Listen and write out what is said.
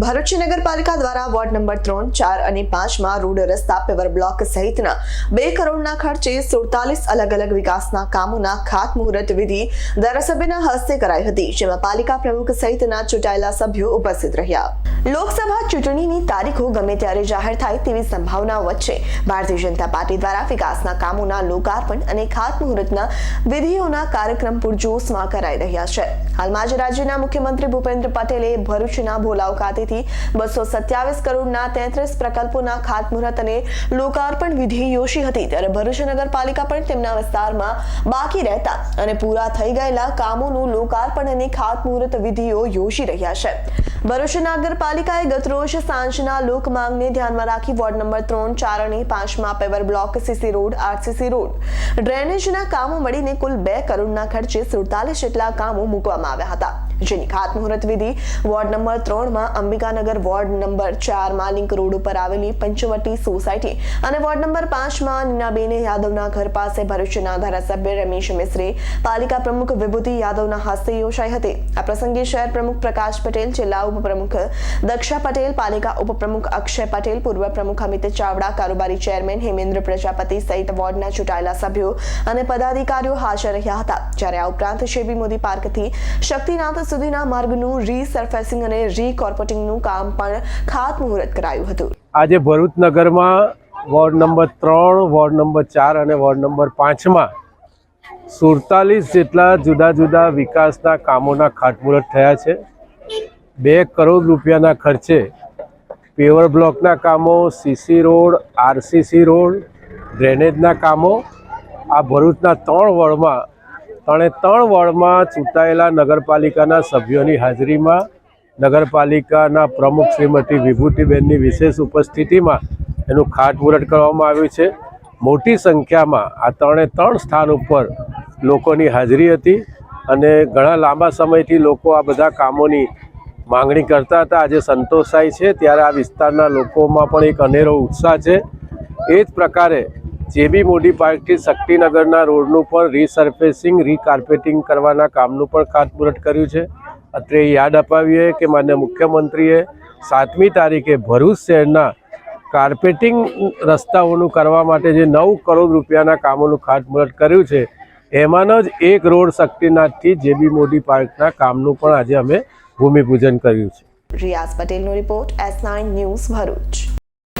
ભરૂચ નગરપાલિકા દ્વારા ward number ત્રણ, ચાર અને પાંચમાં રોડ રસ્તા, પેવર બ્લોક સહિતના બે કરોડના ખર્ચે સુડતાલીસ અલગ અલગ વિકાસના કામોના ખાતમુહૂર્ત વિધિ ધારાસભ્યના હસ્તે કરાઈ હતી, જેમાં પાલિકા પ્રમુખ સહિતના ચૂંટાયેલા સભ્યો ઉપસ્થિત રહ્યા. લોકસભા ચૂંટણીની તારીખો ગમે ત્યારે જાહેર થાય તેવી સંભાવના વચ્ચે ભારતીય જનતા પાર્ટી દ્વારા વિકાસના કામોના લોકાર્પણ અને ખાતમુહૂર્તના વિધિઓના કાર્યક્રમ પૂરજોશમાં કરાઈ રહ્યા છે. હાલમાં જ રાજ્યના મુખ્યમંત્રી ભૂપેન્દ્ર પટેલે ભરૂચના ભોલાવ ખાતેથી બસો સત્યાવીસ કરોડના તેત્રીસ પ્રકલ્પોના ખાતમુહૂર્ત અને લોકાર્પણ વિધિ યોજી હતી. ત્યારે ભરૂચ નગરપાલિકા પણ તેમના વિસ્તારમાં બાકી રહેતા અને પૂરા થઈ ગયેલા કામોનું લોકાર્પણ અને ખાતમુહૂર્ત વિધિઓ યોજી રહ્યા છે. ભરૂચ નગરપાલિકાએ ગતરોજ સાંજના લોકમાંગને ધ્યાનમાં રાખી વોર્ડ નંબર ત્રણ, ચાર અને પાંચમાં paver block, CC road, RCC road. ડ્રેનેજના કામો મળીને કુલ બે કરોડના ખર્ચે સુડતાલીસ જેટલા કામો મૂકવામાં આવ્યા હતા. જેની ખાતમુહૂર્ત વિધિ વોર્ડ નંબર ત્રણમાં અંબિકાનગર વોર્ડ નંબર ચારમાં લિંક રોડ ઉપર આવેલી પંચવટી સોસાયટી અને વોર્ડ નંબર પાંચમાં નીનાબેન યાદવના ઘર પાસે ભરૂચના ધારાસભ્ય રમેશ મિશ્રી પાલિકા પ્રમુખ વિભૂતિ યાદવના હસ્તે યોજાઈ હતી. આ પ્રસંગે શહેર પ્રમુખ પ્રકાશ પટેલ, જિલ્લા ઉપપ્રમુખ દક્ષા પટેલ, પાલિકા ઉપપ્રમુખ અક્ષય પટેલ, પૂર્વ પ્રમુખ અમિત ચાવડા, કારોબારી ચેરમેન હેમેન્દ્ર પ્રજાપતિ સહિત વોર્ડના ચૂંટાયેલા સભ્યો અને પદાધિકારીઓ હાજર રહ્યા હતા. જ્યારે આ ઉપરાંત શેબી મોદી પાર્કથી શક્તિનાથ સુધીના માર્ગનું રીસર્ફેસિંગ અને રીકોર્પોટિંગનું કામ પણ ખાતમુહૂર્ત કરાયું હતું. આજે ભરૂચ નગરમાં વોર્ડ નંબર ત્રણ, વોર્ડ નંબર ચાર અને વોર્ડ નંબર પાંચમાં સુડતાલીસ જેટલા જુદા જુદા વિકાસના કામોના ખાતમુહૂર્ત થયા છે. બે કરોડ રૂપિયાના ખર્ચે પેવર બ્લોકના કામો સીસી રોડ આરસીસી રોડ, ડ્રેનેજના કામો આ ભરૂચના ત્રણ વોર્ડમાં ત્રણે ત્રણ વોર્ડમાં ચૂંટાયેલા નગરપાલિકાના સભ્યોની હાજરીમાં નગરપાલિકાના પ્રમુખ શ્રીમતી વિભૂતિબેનની વિશેષ ઉપસ્થિતિમાં એનું ખાતમુહૂર્ત કરવામાં આવ્યું છે. મોટી સંખ્યામાં આ ત્રણે ત્રણ સ્થાન ઉપર લોકોની હાજરી હતી અને ઘણા લાંબા સમયથી લોકો આ બધા કામોની માંગણી કરતા હતા. આજે સંતોષાય છે ત્યારે આ વિસ્તારના લોકોમાં પણ એક અનેરો ઉત્સાહ છે. એ જ પ્રકારે જેબી મોદી પાર્કથી શક્તિનગરના રોડનું પણ રીસર્ફેસિંગ રીકાર્પેટિંગ કરવાના કામનું પણ ખાતમુહૂર્ત કર્યું છે. અત્રે યાદ અપાવીએ કે માન્ય મુખ્યમંત્રીએ સાતમી તારીખે ભરૂચ શહેરના કાર્પેટિંગ રસ્તાઓનું કરવા માટે જે નવ કરોડ રૂપિયાના કામોનું ખાતમુહૂર્ત કર્યું છે, એમાંનો જ એક રોડ શક્તિનાથથી જેબી મોદી પાર્કના કામનું પણ આજે અમે ભૂમિપૂજન કર્યું છે. રિયાઝ પટેલનો report S nine news Bharuch.